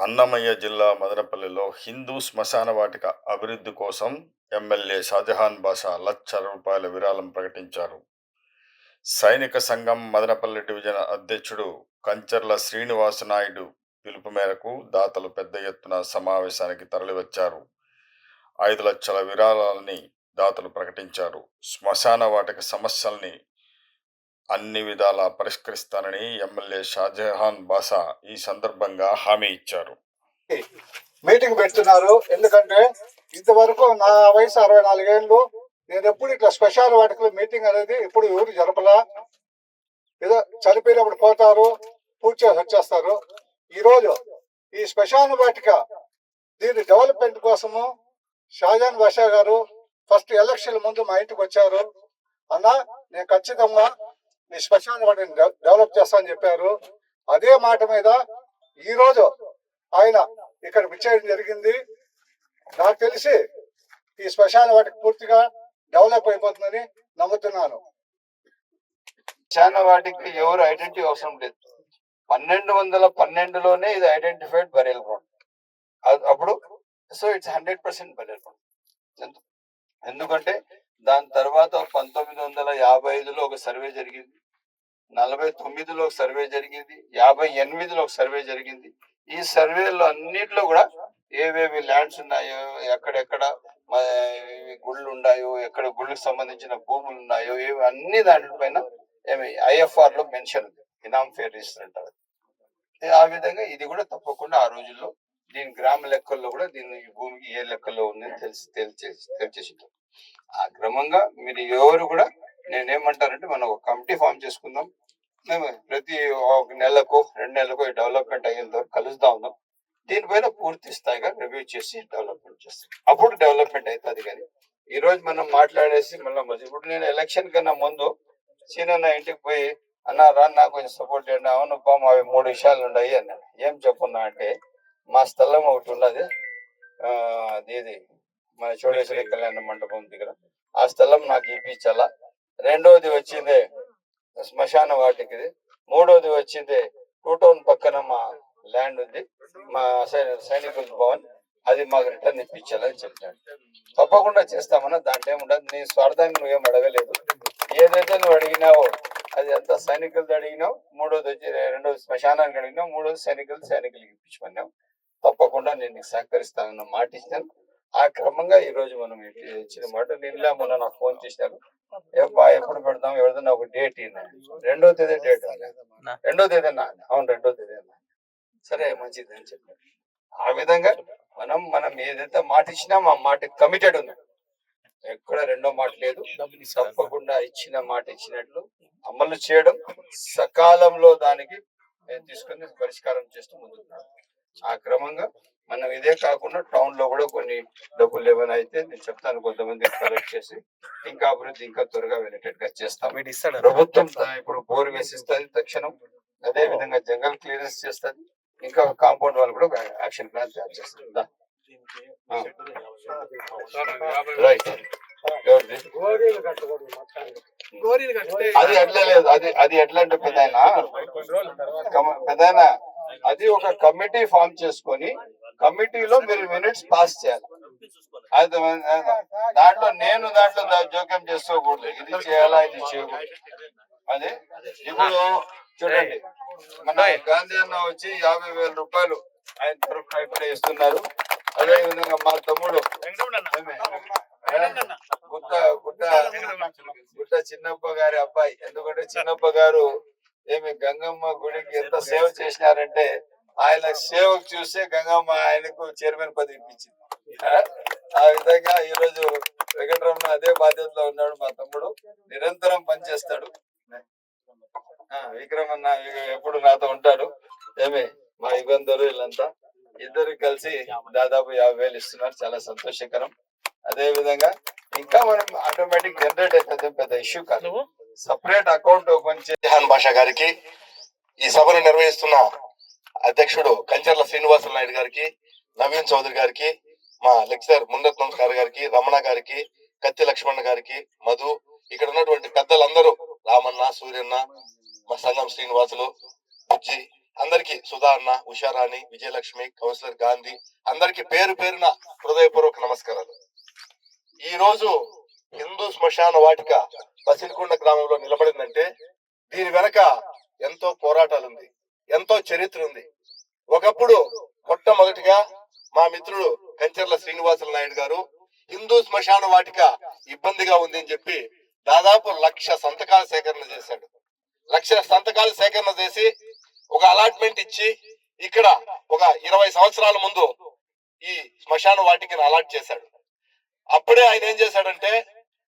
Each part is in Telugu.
అన్నమయ్య జిల్లా మదనపల్లిలో హిందూ శ్మశాన వాటిక అభివృద్ధి కోసం ఎమ్మెల్యే షాజహాన్ బాషా లక్ష రూపాయల విరాళం ప్రకటించారు. సైనిక సంఘం మదనపల్లి డివిజన్ అధ్యక్షుడు కంచర్ల శ్రీనివాస నాయుడు పిలుపు మేరకు దాతలు పెద్ద ఎత్తున సమావేశానికి తరలివచ్చారు. ఐదు లక్షల విరాళాలని దాతలు ప్రకటించారు. శ్మశాన వాటిక సమస్యల్ని అన్ని విధాలా పరిష్కరిస్తానని ఎమ్మెల్యే షాజహాన్ బాసా ఈ సందర్భంగా హామీ ఇచ్చారు. మీటింగ్ పెడుతున్నారు. ఎందుకంటే ఇంతవరకు నా వయసు అరవై నాలుగేళ్ళు. నేను ఎప్పుడు ఇట్లా స్పెషల్ వాటికి మీటింగ్ అనేది ఇప్పుడు ఎవరు జరపలా. ఏదో చనిపోయినప్పుడు పోతారు పూర్తి చేసి వచ్చేస్తారు. ఈ రోజు ఈ స్పెషల్ వాటిక దీని డెవలప్మెంట్ కోసము షాజాన్ బాషా గారు ఫస్ట్ ఎలక్షన్ ముందు మా ఇంటికి వచ్చారు. అన్న నేను ఖచ్చితంగా ఈ స్పెషల్ వాటిని డెవలప్ చేస్తానని చెప్పారు. అదే మాట మీద ఈ రోజు ఆయన ఇక్కడ విచ్చేయడం జరిగింది. నాకు తెలిసి ఈ శ్మశాన వాటికి పూర్తిగా డెవలప్ అయిపోతుందని నమ్ముతున్నాను. చాలా వాటికి ఎవరు ఐడెంటిటీ అవసరం లేదు. పన్నెండు వందల పన్నెండులోనే ఇది ఐడెంటిఫైడ్ బరియల్ గ్రౌండ్ అప్పుడు so it's hundred percent burial ground ఎందుకంటే దాని తర్వాత పంతొమ్మిది వందల యాభై ఐదులో ఒక సర్వే జరిగింది. నలభై తొమ్మిదిలో ఒక సర్వే జరిగింది. యాభై ఎనిమిదిలో ఒక సర్వే జరిగింది. ఈ సర్వేలో అన్నిట్లో కూడా ఏవేవి ల్యాండ్స్ ఉన్నాయో ఎక్కడెక్కడ గుళ్ళు ఉన్నాయో ఎక్కడ గుళ్ళకి సంబంధించిన భూములు ఉన్నాయో ఏవి అన్ని దాంట్లపైన ఏమి ఐఎఫ్ఆర్లో మెన్షన్ ఉంది. ఇనామ్ ఫేర్ రిజిస్టర్ అంటారు ఆ విధంగా ఇది కూడా తప్పకుండా ఆ రోజుల్లో దీని గ్రామ లెక్కల్లో కూడా దీని ఈ భూమికి ఏ లెక్కల్లో ఉందని తెలిసి తెలిచేసి తెలిచేసింటారు ఆ క్రమంగా మీరు ఎవరు కూడా నేనేమంటానంటే మనం ఒక కమిటీ ఫామ్ చేసుకుందాం. మేము ప్రతి ఒక నెలకు రెండు నెలలకు డెవలప్మెంట్ అయ్యేంత కలుస్తా ఉందాం దీనిపైన పూర్తి స్థాయిగా రివ్యూ చేసి డెవలప్మెంట్ చేస్తాం. అప్పుడు డెవలప్మెంట్ అవుతుంది కానీ ఈ రోజు మనం మాట్లాడేసి మళ్ళీ ఇప్పుడు నేను ఎలక్షన్ కన్నా ముందు సీనన్న ఇంటికి పోయి అన్న రా నాకు కొంచెం సపోర్ట్ చేయండి. అవును పాము అవి మూడు విషయాలు ఉన్నాయి అన్నాడు ఏం చెప్పున్నా అంటే మా స్థలం ఒకటి ఉన్నది. ఆ, అది ఇది మన చోడేశ్వరి కళ్యాణ మండపం దగ్గర. ఆ స్థలం నాకు ఇప్పించాల? రెండోది వచ్చింది శ్మశాన వాటికి మూడోది వచ్చింది టూ టౌన్ పక్కన మా ల్యాండ్ ఉంది. మా సై- సైనికుల భవన్. అది మాకు రిటర్న్ ఇప్పించాలని చెప్పాడు. తప్పకుండా చేస్తామన్నా దాంట్లో ఏముండదు నీ స్వార్థాన్ని నువ్వేం అడగలేదు. ఏదైతే నువ్వు అడిగినావో అది అంతా సైనికులతో అడిగినావు? మూడోది వచ్చి రెండోది శ్మశానానికి అడిగినావు. మూడోది సైనికులు సైనికులకి ఇప్పించమన్నావు. తప్పకుండా నేను నీకు సహకరిస్తానన్న మాట ఇచ్చాను. ఆ క్రమంగా ఈ రోజు మనం ఇచ్చిన మాట నిన్న మొన్న నాకు ఫోన్ చేశారు. ఏ బా ఎప్పుడు పెడదాం? ఎవరిదైనా ఒక డేట్ రెండో తేదీ డేట్. రెండో తేదీ అవును రెండో తేదీ అన్నా. సరే మంచిది అని చెప్పారు. ఆ విధంగా మనం మనం ఏదైతే మాట ఇచ్చినా ఆ మాట కమిటెడ్ ఉంది. ఎక్కడ రెండో మాట లేదు. తప్పకుండా ఇచ్చిన మాట ఇచ్చినట్లు అమలు చేయడం సకాలంలో దానికి నేను తీసుకుని పరిష్కారం చేస్తూ ముందుకు నడవాలి. ఆ క్రమంగా మనం ఇదే కాకుండా టౌన్లో కూడా కొన్ని డబ్బులు ఏమైనా అయితే నేను చెప్తాను కొంతమంది కలెక్ట్ చేసి. ఇంకా అభివృద్ధి ఇంకా త్వరగా వెళ్ళేటట్టుగా చేస్తాం. ప్రభుత్వం దా- ఇప్పుడు బోర్ వేసిస్తుంది తక్షణం. అదే విధంగా జంగల్ క్లియరెన్స్ చేస్తుంది. ఇంకా కాంపౌండ్ వాళ్ళు కూడా యాక్షన్ ప్లాన్ తయారు చేస్తారు. దా. ఆ. రైట్. ఎవరిది? అది ఎట్లా లేదు. అది అది ఎట్లా అంటే పెద్దాయన? పెద్దాయన? అది ఒక కమిటీ ఫామ్ చేసుకొని కమిటీలో మీరు మినిట్స్ పాస్ చేయాలి. అది దాంట్లో నేను దాంట్లో జోక్యం చేసుకోకూడదు. ఇది చేయాలా ఇది చేయకూడదు. అదే? ఇప్పుడు చూడండి. మన గాంధీ అన్న వచ్చి యాభై వేల రూపాయలు ఆయన తరఫున ఇప్పుడే ఇస్తున్నారు. అదే విధంగా మా తమ్ముడు. గుట్ట గుట్ట గుట్ట చిన్నప్ప గారి అబ్బాయి. ఎందుకంటే చిన్నప్ప గారు ఏమి గంగమ్మ గుడికి ఎంత సేవ చేసినారంటే ఆయన సేవకు చూస్తే గంగమ్మ ఆయనకు చైర్మన్ పదవి ఇప్పించింది. ఆ? విధంగా ఈ రోజు వెంకటరమణ అదే బాధ్యతలో ఉన్నాడు మా తమ్ముడు. నిరంతరం పనిచేస్తాడు. ఆ, విక్రమ్ అన్న ఎప్పుడు నాతో ఉంటాడు. ఏమి మా యుగంధరు వీళ్ళంతా. ఇద్దరు కలిసి దాదాపు యాభై వేలు ఇస్తున్నారు. చాలా సంతోషకరం. అదే విధంగా ఇంకా మనం ఆటోమేటిక్ జనరేట్ అవుతుంది పెద్ద ఇష్యూ కాదు. సపరేట్ అకౌంట్ ఓపెన్ చేసి బాషా గారికి ఈ సభను నిర్వహిస్తున్న అధ్యక్షుడు కంచర్ల శ్రీనివాస నాయుడు గారికి నవీన్ చౌదరి గారికి మా లెక్చరర్ ముందత్ నమస్కార్ గారికి రమణ గారికి కత్తి లక్ష్మణ్ గారికి మధు ఇక్కడ ఉన్నటువంటి పెద్దలందరూ రామన్న సూర్యన్న మా సంఘం శ్రీనివాసులు బుజ్జి అందరికి సుధా అన్న ఉషారాణి విజయలక్ష్మి కౌన్సిలర్ గాంధీ అందరికి పేరు పేరున హృదయపూర్వక నమస్కారాలు. ఈ రోజు హిందూ శ్మశాన వాటిక బసిరికొండ గ్రామంలో నిలబడిందంటే దీని వెనక ఎంతో పోరాటాలు ఉంది ఎంతో చరిత్ర ఉంది. ఒకప్పుడు మొట్టమొదటిగా మా మిత్రుడు కంచర్ల శ్రీనివాసులు నాయుడు గారు హిందూ శ్మశాన వాటిక ఇబ్బందిగా ఉంది అని చెప్పి దాదాపు లక్ష సంతకాల సేకరణ చేశాడు. లక్ష సంతకాల సేకరణ చేసి ఒక అలాట్మెంట్ ఇచ్చి ఇక్కడ ఒక ఇరవై సంవత్సరాల ముందు ఈ శ్మశాన వాటికని అలాట్ చేశాడు. అప్పుడే ఆయన ఏం చేశాడంటే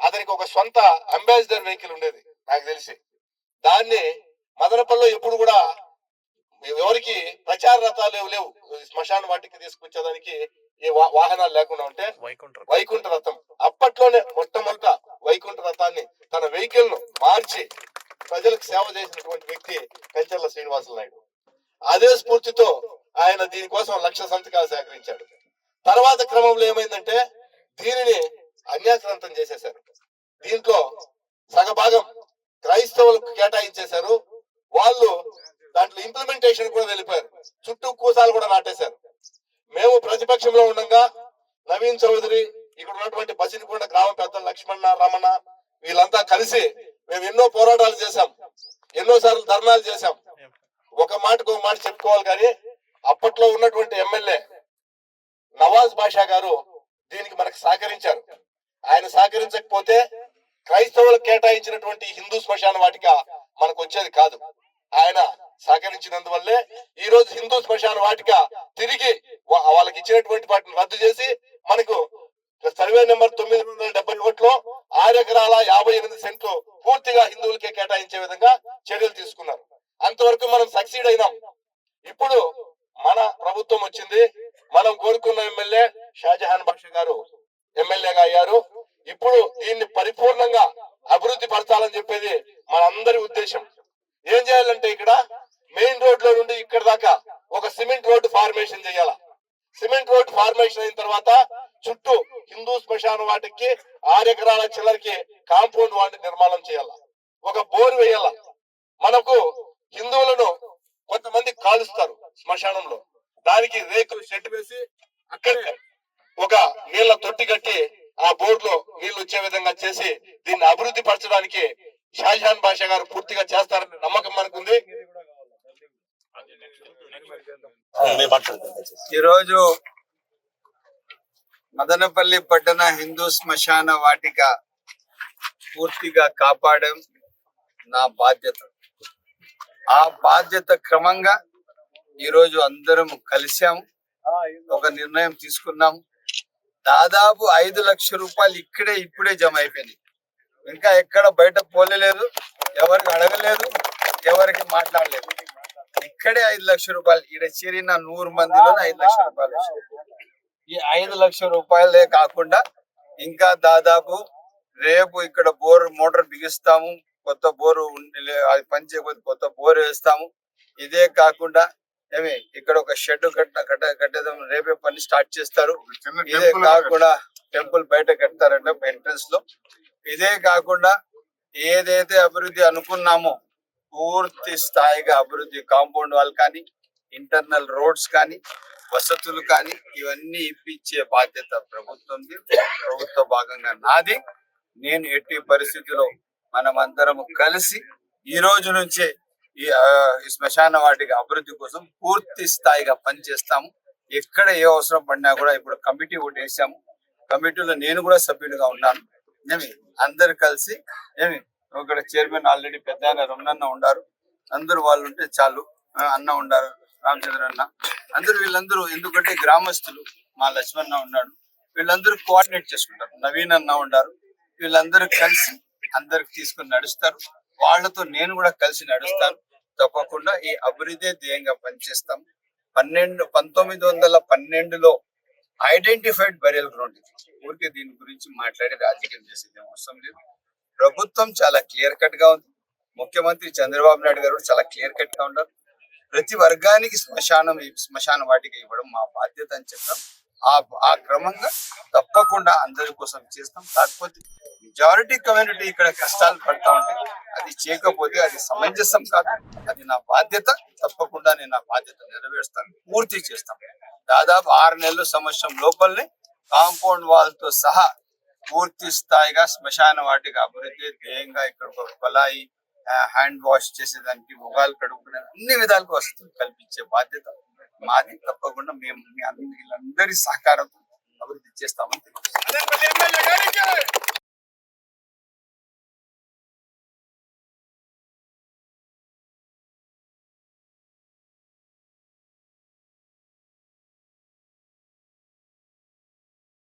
అతనికి ఒక సొంత అంబాసిడర్ వెహికల్ ఉండేది నాకు తెలిసి. దాన్ని మదనపల్లిలో ఎప్పుడు కూడా ఎవరికి ప్రచార రథాలు ఏవి లేవు. శ్మశాన వాటికి తీసుకొచ్చేదానికి ఏ వాహనాలు లేకుండా ఉంటే వైకుంఠ రథం. అప్పట్లోనే మొట్టమొదట వైకుంఠ రథాన్ని తన వెహికల్ను మార్చి ప్రజలకు సేవ చేసినటువంటి వ్యక్తి కంచెర్ల శ్రీనివాసులు నాయుడు. అదే స్ఫూర్తితో ఆయన దీనికోసం లక్ష సంతకాలు సేకరించాడు. తర్వాత క్రమంలో ఏమైందంటే దీనిని అన్యాక్రాంతం చేసేశారు. దీంట్లో సగభాగం క్రైస్తవులకు కేటాయించేశారు. వాళ్ళు దాంట్లో ఇంప్లిమెంటేషన్ కూడా తెలిపారు. చుట్టూ కూసాలు కూడా నాటేశారు. మేము ప్రతిపక్షంలో ఉండగా నవీన్ చౌదరి ఇక్కడ ఉన్నటువంటి బసిరికొండ గ్రామ పెద్దలు లక్ష్మణ రమణ వీళ్ళంతా కలిసి మేము ఎన్నో పోరాటాలు చేశాం. ఎన్నో సార్లు ధర్నాలు చేశాం. ఒక మాటకు ఒక మాట చెప్పుకోవాలి కానీ అప్పట్లో ఉన్నటువంటి ఎమ్మెల్యే నవాజ్ బాషా గారు దీనికి మనకు సహకరించారు. ఆయన సహకరించకపోతే క్రైస్తవులకు కేటాయించినటువంటి హిందూ శ్మశాన వాటిక మనకు వచ్చేది కాదు. ఆయన సహకరించినందువల్లే ఈ రోజు హిందూ శ్మశాన వాటిక తిరిగి వాళ్ళకి ఇచ్చినటువంటి వాటిని రద్దు చేసి మనకు సర్వే నెంబర్ తొమ్మిది వందల డెబ్బై ఒకటిలో ఆరు ఎకరాల యాభై ఎనిమిది సెంట్లు పూర్తిగా హిందువులకే కేటాయించే విధంగా చర్యలు తీసుకున్నారు. అంతవరకు మనం సక్సీడ్ అయినాం. ఇప్పుడు మన ప్రభుత్వం వచ్చింది. మనం కోరుకున్న ఎమ్మెల్యే షాజహాన్ బాషా గారు ఎమ్మెల్యేగా అయ్యారు. ఇప్పుడు దీన్ని పరిపూర్ణంగా అభివృద్ధి పరచాలని చెప్పేది మనందరి ఉద్దేశం. ఏం చేయాలంటే ఇక్కడ మెయిన్ రోడ్లో నుండి ఇక్కడ దాకా ఒక సిమెంట్ రోడ్డు ఫార్మేషన్ చేయాల. సిమెంట్ రోడ్ ఫార్మేషన్ అయిన తర్వాత చుట్టూ హిందూ శ్మశాన వాటికి ఆరు ఎకరాల చిల్లరికి కాంపౌండ్ వాటి నిర్మాణం చేయాల. ఒక బోర్ వేయాల. మనకు హిందువులను కొంతమంది కాలుస్తారు శ్మశానంలో. దానికి రేకులు షెడ్ వేసి అక్కడే ఒక నీళ్ళ తొట్టి కట్టి ఆ బోర్డు లో నీళ్ళు వచ్చే విధంగా చేసి దీన్ని అభివృద్ధి పరచడానికి షాజహాన్ బాషా గారు పూర్తిగా చేస్తారని నమ్మకం మనకుంది. ఈరోజు మదనపల్లి పట్టణ హిందూ శ్మశాన వాటిక పూర్తిగా కాపాడడం నా బాధ్యత. ఆ బాధ్యత క్రమంగా ఈరోజు అందరం కలిసాము ఒక నిర్ణయం తీసుకున్నాము. దాదాపు ఐదు లక్షల రూపాయలు ఇక్కడే ఇప్పుడే జమ అయిపోయినాయి. ఇంకా ఎక్కడ బయట పోలేదు ఎవరికి అడగలేదు ఎవరికి మాట్లాడలేదు. ఇక్కడే ఐదు లక్షల రూపాయలు ఇక్కడ చేరిన నూరు మందిలో ఐదు లక్షల రూపాయలు. ఈ ఐదు లక్షల రూపాయలే కాకుండా ఇంకా దాదాపు రేపు ఇక్కడ బోర్ మోటార్ బిగిస్తాము కొత్త బోరు అది పని చేయకపోతే కొత్త బోర్ వేస్తాము. ఇదే కాకుండా ఏమి ఇక్కడ ఒక షెడ్ కట్ట కట్ట కట్టేదాం రేపే పని స్టార్ట్ చేస్తారు. ఇదే కాకుండా టెంపుల్ బయట కడతారంట ఎంట్రన్స్లో. ఇదే కాకుండా ఏదైతే అభివృద్ధి అనుకున్నామో పూర్తి స్థాయిగా అభివృద్ధి కాంపౌండ్ వాల్ కానీ ఇంటర్నల్ రోడ్స్ కానీ వసతులు కానీ ఇవన్నీ ఇప్పించే బాధ్యత ప్రభుత్వంది. ప్రభుత్వ భాగంగా నాది. నేను ఎట్టి పరిస్థితిలో మనమందరం కలిసి ఈ రోజు నుంచే ఈ శ్మశాన వాటికి అభివృద్ధి కోసం పూర్తి స్థాయిగా పనిచేస్తాము. ఎక్కడ ఏ అవసరం పడినా కూడా ఇప్పుడు కమిటీ ఒకటి వేసాము. కమిటీలో నేను కూడా సభ్యుడిగా ఉన్నాను. ఏమి? అందరు కలిసి ఏమి? ఇక్కడ చైర్మన్ ఆల్రెడీ పెద్ద ఆయన రమణన్న ఉండారు. అందరూ వాళ్ళు ఉంటే చాలు. అన్న ఉండారు రామచంద్ర అన్న. అందరూ వీళ్ళందరూ ఎందుకంటే గ్రామస్తులు మా లక్ష్మణ ఉన్నాడు. వీళ్ళందరూ కోఆర్డినేట్ చేసుకుంటారు. నవీన్ అన్న ఉన్నారు వీళ్ళందరూ కలిసి అందరికి తీసుకుని నడుస్తారు. వాళ్ళతో నేను కూడా కలిసి నడుస్తాను. తప్పకుండా ఈ అభివృద్ధి ధ్యేయంగా పనిచేస్తాం. పన్నెండు పంతొమ్మిది వందల పన్నెండులో ఐడెంటిఫైడ్ బెరియల్ గ్రౌండ్ ఇది ఊరికే దీని గురించి మాట్లాడి రాజకీయం చేసేది అవసరం లేదు. ప్రభుత్వం చాలా క్లియర్ కట్గా ఉంది. ముఖ్యమంత్రి చంద్రబాబు నాయుడు గారు కూడా చాలా క్లియర్ కట్గా ఉన్నారు. ప్రతి వర్గానికి శ్మశానం శ్మశాన వాటికి ఇవ్వడం మా బాధ్యత అని చెప్తాం. ఆ ఆ క్రమంగా తప్పకుండా అందరి కోసం చేస్తాం. కాకపోతే మెజారిటీ కమ్యూనిటీ ఇక్కడ కష్టాలు పడతా ఉంటే అది చేయకపోతే అది సమంజసం కాదు. అది నా బాధ్యత. తప్పకుండా నేను నా బాధ్యత నెరవేరుస్తాను. పూర్తి చేస్తాను దాదాపు ఆరు నెలలు సంవత్సరం లోపలనే కాంపౌండ్ వాల్తో సహా పూర్తి స్థాయిగా శ్మశాన వాటికి అభివృద్ధి ధ్యేయంగా ఇక్కడ ఒక కొలాయి హ్యాండ్ వాష్ చేసేదానికి మొగాలు కడుక్కునే అన్ని విధాలుగా వసతులు కల్పించే బాధ్యత మాది. తప్పకుండా మేము మీ అందరి సహకారంతో అభివృద్ధి చేస్తామని